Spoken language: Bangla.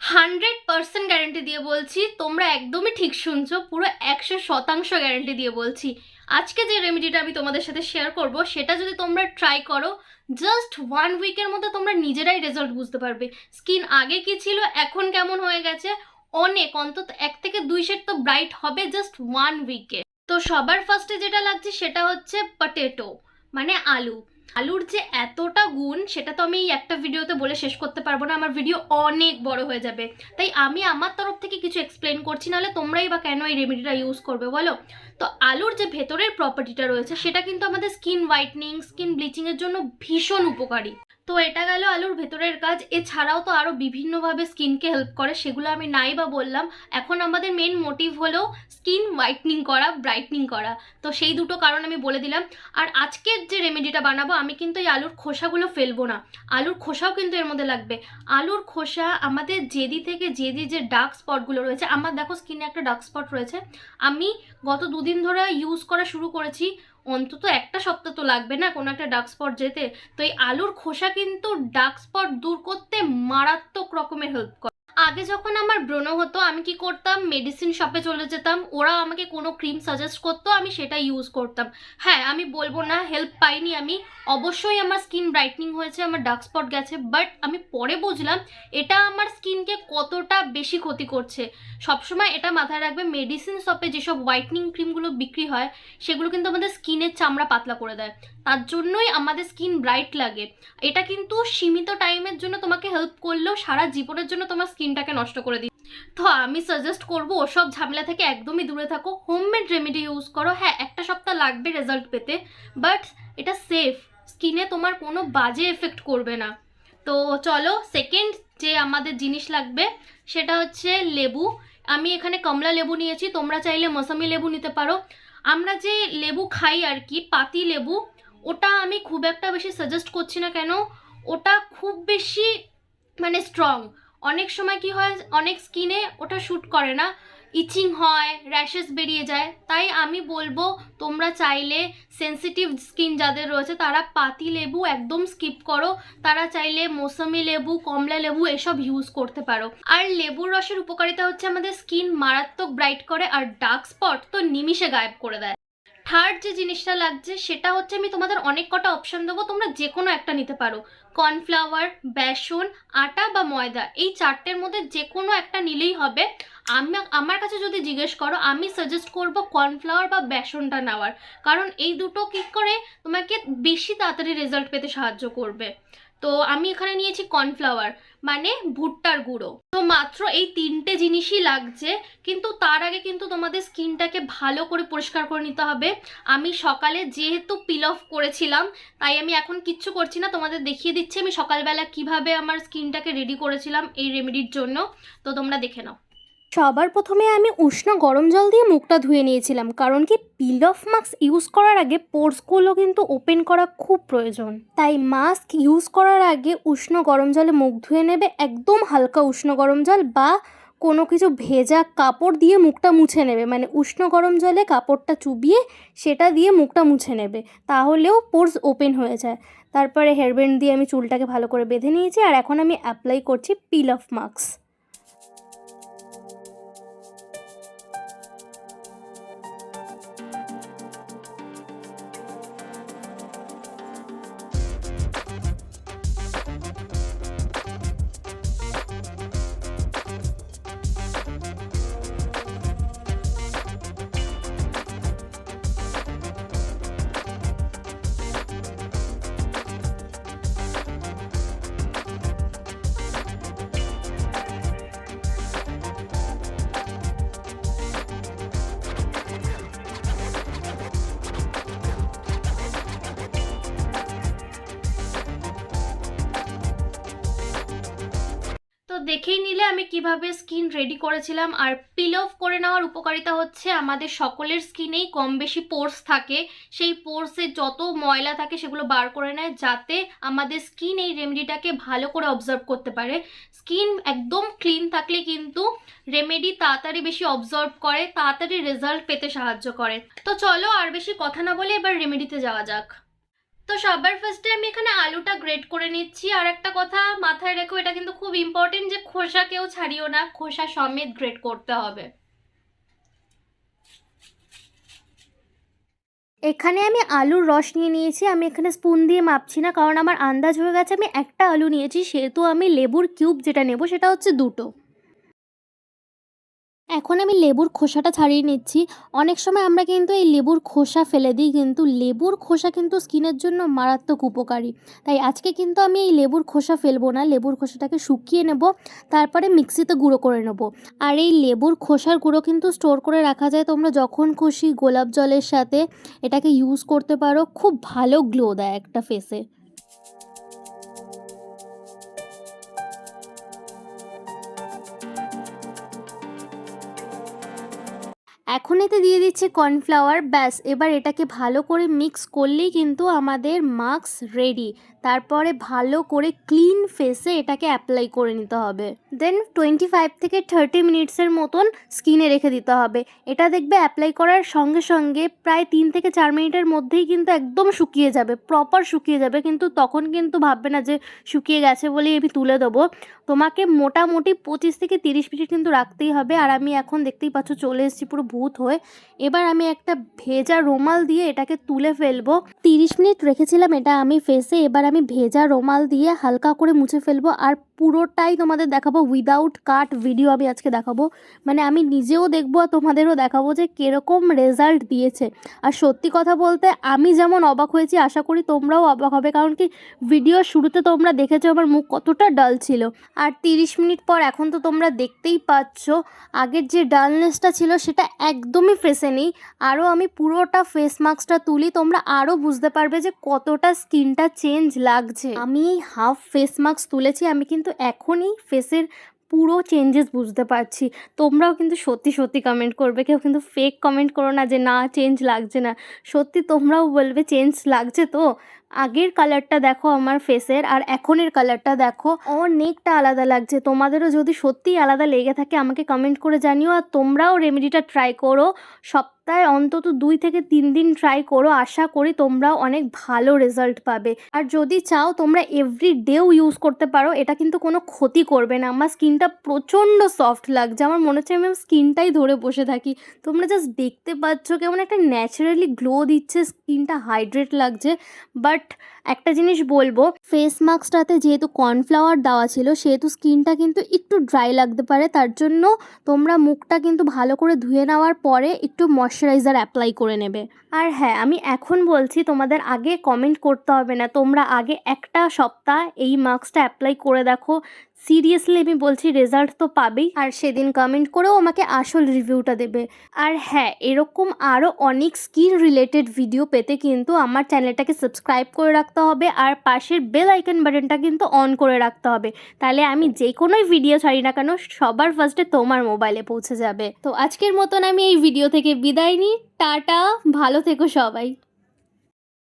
হান্ড্রেড পার্সেন্ট গ্যারেন্টি দিয়ে বলছি, তোমরা একদমই ঠিক শুনছো, পুরো একশো শতাংশ গ্যারেন্টি দিয়ে বলছি। আজকে যে রেমেডিটা আমি তোমাদের সাথে শেয়ার করব, সেটা যদি তোমরা ট্রাই করো জাস্ট ওয়ান উইকের মধ্যে তোমরা নিজেরাই রেজাল্ট বুঝতে পারবে। স্কিন আগে কি ছিল, এখন কেমন হয়ে গেছে, অনেক, অন্তত এক থেকে দুই শেড তো ব্রাইট হবে জাস্ট ওয়ান উইকে তো সবার ফার্স্টে যেটা লাগছে, সেটা হচ্ছে পটেটো মানে আলু। আলুর যে এতটা গুণ, সেটা তো আমি এই একটা ভিডিওতে বলে শেষ করতে পারব না, আমার ভিডিও অনেক বড় হয়ে যাবে। তাই আমি আমার তরফ থেকে কিছু এক্সপ্লেন করছি, নাহলে তোমরাই বা কেন এই রেমেডিটা ইউজ করবে বলো? তো আলুর যে ভেতরের প্রপার্টিটা রয়েছে, সেটা কিন্তু আমাদের স্কিন হোয়াইটনিং স্কিন ব্লিচিংয়ের জন্য ভীষণ উপকারী। তো এটা গেল আলুর ভেতরের কাজ। এছাড়াও তো আরও বিভিন্নভাবে স্কিনকে হেল্প করে, সেগুলো আমি নাই বা বললাম। এখন আমাদের মেন মোটিভ হলো স্কিন হোয়াইটনিং করা ব্রাইটনিং করা। তো সেই দুটো কারণ আমি বলে দিলাম। আর আজকের যে রেমেডিটা বানাবো, আমি কিন্তু এই আলুর খোসাগুলো ফেলব না। আলুর খোসাও কিন্তু এর মধ্যে লাগবে। আলুর খোসা আমাদের জেদি থেকে জেদি যে ডার্ক স্পটগুলো রয়েছে, আমার দেখো স্কিনে একটা ডার্ক স্পট রয়েছে। আমি গত দুদিন ধরে ইউজ করা শুরু করেছি। অন্তত একটা সপ্তাহ তো লাগবে না কোনো একটা ডার্ক স্পট যেতে। তো এই আলুর খোসা কিন্তু ডার্ক স্পট দূর করতে মারাত্মক রকমের হেল্প করে। আগে যখন আমার ব্রণ হতো, আমি কি করতাম? মেডিসিন শপে চলে যেতাম। ওরা আমাকে কোনো ক্রিম সাজেস্ট করতো, আমি সেটা ইউজ করতাম। হ্যাঁ আমি বলব না হেল্প পাইনি আমি। অবশ্যই আমার স্কিন ব্রাইটনিং হয়েছে, আমার ডার্ক স্পট গেছে বাট আমি পরে বুঝলাম এটা আমার স্কিনকে কতটা বেশি ক্ষতি করছে। সবসময় এটা মাথায় রাখবে মেডিসিন শপে যেসব হোয়াইটনিং ক্রিমগুলো বিক্রি হয়, সেগুলো কিন্তু আমাদের স্কিনের চামড়া পাতলা করে দেয়। তার জন্যই আমাদের স্কিন ব্রাইট লাগে। এটা কিন্তু সীমিত টাইমের জন্য তোমাকে হেল্প করলেও সারা জীবনের জন্য তোমার স্কিনটাকে নষ্ট করে দিই। তো আমি সাজেস্ট করব, ওসব ঝামেলা থেকে একদমই দূরে থাকো। হোমমেড রেমেডি ইউজ করো। হ্যাঁ একটা সপ্তাহ লাগবে রেজাল্ট পেতে বাট এটা সেফ স্কিনে তোমার কোনো বাজে এফেক্ট করবে না। তো চলো সেকেন্ড যে আমাদের জিনিস লাগবে, সেটা হচ্ছে লেবু। আমি এখানে কমলা লেবু নিয়েছি, তোমরা চাইলে মৌসামি লেবু নিতে পারো। আমরা যে লেবু খাই আর কি, পাতি লেবু, ওটা আমি খুব একটা বেশি সাজেস্ট করছি না কেন। ওটা খুব বেশি মানে স্ট্রং অনেক সময় কি হয়, অনেক স্কিনে ওটা শ্যুট করে না। ইচিং হয় র্যাশেস বেরিয়ে যায়। তাই আমি বলব, তোমরা চাইলে সেন্সিটিভ স্কিন যাদের রয়েছে, তারা পাতি লেবু একদম স্কিপ করো। তারা চাইলে মৌসুমি লেবু, কমলা লেবু এসব ইউজ করতে পারো। আর লেবুর রসের উপকারিতা হচ্ছে আমাদের স্কিন মারাত্মক ব্রাইট করে, আর ডার্ক স্পট তো নিমিষে গায়েব করে দেয়। থার্ড যে জিনিসটা লাগছে, সেটা হচ্ছে আমি তোমাদের অনেক কটা অপশন দেবো, তোমরা যে কোনো একটা নিতে পারো। কর্নফ্লাওয়ার বেসন, আটা বা ময়দা, এই চারটের মধ্যে যে কোনো একটা নিলেই হবে। আমি, আমার কাছে যদি জিজ্ঞেস করো, আমি সাজেস্ট করব কর্নফ্লাওয়ার বা বেসনটা নেওয়ার। কারণ এই দুটো কী করে তোমাকে বেশি তাড়াতাড়ি রেজাল্ট পেতে সাহায্য করবে। তো আমি এখানে নিয়েছি কর্নফ্লাওয়ার মানে ভুট্টার গুঁড়ো। তো মাত্র এই তিনটে জিনিসই লাগছে, কিন্তু তার আগে কিন্তু তোমাদের স্কিনটাকে ভালো করে পরিষ্কার করে নিতে হবে। আমি সকালে যেহেতু পিল অফ করেছিলাম, তাই আমি এখন কিচ্ছু করছি না, তোমাদের দেখিয়ে দিচ্ছি আমি সকালবেলা কীভাবে আমার স্কিনটাকে রেডি করেছিলাম এই রেমেডির জন্য। তো তোমরা দেখে নাও। সবার প্রথমে আমি উষ্ণ গরম জল দিয়ে মুখটা ধুয়ে নিয়েছিলাম, কারণ কি পিল অফ মাস্ক ইউজ করার আগে পোর্সগুলো কিন্তু ওপেন করা খুব প্রয়োজন। তাই মাস্ক ইউজ করার আগে উষ্ণ গরম জলে মুখ ধুয়ে নেবে, একদম হালকা উষ্ণ গরম জল বা কোনো কিছু ভেজা কাপড় দিয়ে মুখটা মুছে নেবে মানে উষ্ণ গরম জলে কাপড়টা চুবিয়ে সেটা দিয়ে মুখটা মুছে নেবে, তাহলেও পোর্স ওপেন হয়ে যায়। তারপরে হেয়ারব্যান্ড দিয়ে আমি চুলটাকে ভালো করে বেঁধে নিয়েছি, আর এখন আমি অ্যাপ্লাই করছি পিল অফ মাস্ক। দেখেই নিলে আমি কীভাবে স্কিন রেডি করেছিলাম। আর পিল অফ করে নেওয়ার উপকারিতা হচ্ছে আমাদের সকলের স্কিনেই কম বেশি পোর্স থাকে। সেই পোর্সে যত ময়লা থাকে সেগুলো বার করে নেয় যাতে আমাদের স্কিন এই রেমেডিটাকে ভালো করে অবজার্ভ করতে পারে। স্কিন একদম ক্লিন থাকলে কিন্তু রেমেডি তাড়াতাড়ি বেশি অবজার্ভ করে, তাড়াতাড়ি রেজাল্ট পেতে সাহায্য করে। তো চলো আর বেশি কথা না বলে এবার রেমেডিতে যাওয়া যাক। তো সবার ফার্স্টে আমি এখানে আলুটা গ্রেট করে নিচ্ছি। আর একটা কথা মাথায় রেখো, এটা কিন্তু খুব ইম্পর্টেন্ট যে খোসা কেউ ছাড়িও না, খোসা সমেত গ্রেট করতে হবে। এখানে আমি আলুর রস নিয়ে নিয়েছি, আমি এখানে স্পুন দিয়ে মাপছি না, কারণ আমার আন্দাজ হয়ে গেছে আমি একটা আলু নিয়েছি, সেহেতু আমি লেবুর কিউব যেটা নেব সেটা হচ্ছে দুটো। এখন আমি লেবুর খোসাটা ছাড়িয়ে নিচ্ছি। অনেক সময় আমরা কিন্তু এই লেবুর খোসা ফেলে দিই, কিন্তু লেবুর খোসা কিন্তু স্কিনের জন্য মারাত্মক উপকারী। তাই আজকে কিন্তু আমি এই লেবুর খোসা ফেলব না, লেবুর খোসাটাকে শুকিয়ে নেব, তারপরে মিক্সিতে গুঁড়ো করে নেব। আর এই লেবুর খোসার গুঁড়ো কিন্তু স্টোর করে রাখা যায় তোমরা যখন খুশি গোলাপ জলের সাথে এটাকে ইউজ করতে পারো, খুব ভালো গ্লো দেয় একটা ফেসে। এখন এতে দিয়ে দিচ্ছে কর্নফ্লাওয়ার ব্যাস। এবার এটাকে ভালো করে মিক্স করলেই কিন্তু আমাদের মাস্ক রেডি তারপরে ভালো করে ক্লিন ফেসে এটাকে অ্যাপ্লাই করে নিতে হবে। দেন টোয়েন্টি ফাইভ থেকে থার্টি মিনিটসের মতন স্কিনে রেখে দিতে হবে। এটা দেখবে অ্যাপ্লাই করার সঙ্গে সঙ্গে প্রায় তিন থেকে চার মিনিটের মধ্যেই কিন্তু একদম শুকিয়ে যাবে প্রপার শুকিয়ে যাবে। কিন্তু তখন কিন্তু ভাববে না যে শুকিয়ে গেছে বলেই আমি তুলে দেবো। তোমাকে মোটামুটি পঁচিশ থেকে তিরিশ মিনিট কিন্তু রাখতেই হবে। আর আমি এখন দেখতেই পাচ্ছ চলে এসেছি পুরো ভূত হয়ে। এবার আমি একটা ভেজা রুমাল দিয়ে এটাকে তুলে ফেলব। তিরিশ মিনিট রেখেছিলাম এটা আমি ফেসে এবার আমি ভেজা রোমাল দিয়ে হালকা করে মুছে ফেলব আর পুরোটাই তোমাদের দেখাবো উইদাউট কাট ভিডিও আমি আজকে দেখাবো। মানে আমি নিজেও দেখব আর তোমাদেরও দেখাবো যে কীরকম রেজাল্ট দিয়েছে। আর সত্যি কথা বলতে আমি যেমন অবাক হয়েছি, আশা করি তোমরাও অবাক হবে। কারণ কি ভিডিও শুরুতে তোমরা দেখেছ আমার মুখ কতটা ডাল ছিল। আর তিরিশ মিনিট পর এখন তো তোমরা দেখতেই পাচ্ছ, আগের যে ডালনেসটা ছিল সেটা একদমই ফেসে নেই। আরও আমি পুরোটা ফেস মাস্কটা তুলি, তোমরা আরও বুঝতে পারবে যে কতটা স্কিনটা চেঞ্জ লাগছে। আমি হাফ ফেস মাস্ক তুলেছি, আমি কিন্তু এখনই ফেসের পুরো চেঞ্জেস বুঝতে পারছি। তোমরাও কিন্তু সত্যি সত্যি কমেন্ট করবে। কেউ কিন্তু ফেক কমেন্ট করো না যে, না চেঞ্জ লাগছে না। সত্যি তোমরাও বলবে চেঞ্জ লাগছে তো? আগের কালারটা দেখো আমার ফেসের আর এখনের কালারটা দেখো, অনেকটা আলাদা লাগছে। তোমাদেরও যদি সত্যিই আলাদা লেগে থাকে, আমাকে কমেন্ট করে জানিও, আর তোমরাও রেমেডিটা ট্রাই করো। সপ্তাহে অন্তত দুই থেকে তিন দিন ট্রাই করো। আশা করি তোমরাও অনেক ভালো রেজাল্ট পাবে। আর যদি চাও, তোমরা এভরি ডেও ইউজ করতে পারো। এটা কিন্তু কোনো ক্ষতি করবে না। আমার স্কিনটা প্রচণ্ড সফট লাগছে। আমার মনে হচ্ছে আমি স্কিনটাই ধরে বসে থাকি। তোমরা জাস্ট দেখতে পাচ্ছ কেমন একটা ন্যাচারালি গ্লো দিচ্ছে। স্কিনটা হাইড্রেট লাগছে। বাট একটা জিনিস বলব ফেস মাস্কটাতে যেহেতু কর্নফ্লাওয়ার দেওয়া ছিল, সেহেতু স্কিনটা কিন্তু একটু ড্রাই লাগতে পারে। তার জন্য তোমরা মুখটা কিন্তু ভালো করে ধুয়ে নেওয়ার পরে একটু ময়শ্চারাইজার অ্যাপ্লাই করে নেবে। আর হ্যাঁ আমি এখন বলছি, তোমাদের আগে কমেন্ট করতে হবে না। তোমরা আগে একটা সপ্তাহ এই মাস্কটা অ্যাপ্লাই করে দেখো। সিরিয়াসলি আমি বলছি রেজাল্ট তো পাবেই। আর সেদিন কমেন্ট করেও আমাকে আসল রিভিউটা দেবে। আর হ্যাঁ এরকম আরও অনেক স্কিন রিলেটেড ভিডিও পেতে কিন্তু আমার চ্যানেলটাকে সাবস্ক্রাইব করে রাখতে হবে। আর পাশের বেল আইকন বাটনটা কিন্তু অন করে রাখতে হবে। তাহলে আমি যে কোনোই ভিডিও ছাড়ি না কেন, সবার ফার্স্টে তোমার মোবাইলে পৌঁছে যাবে। তো আজকের মতন আমি এই ভিডিও থেকে বিদায় নিই। টাটা, ভালো থেকো সবাই।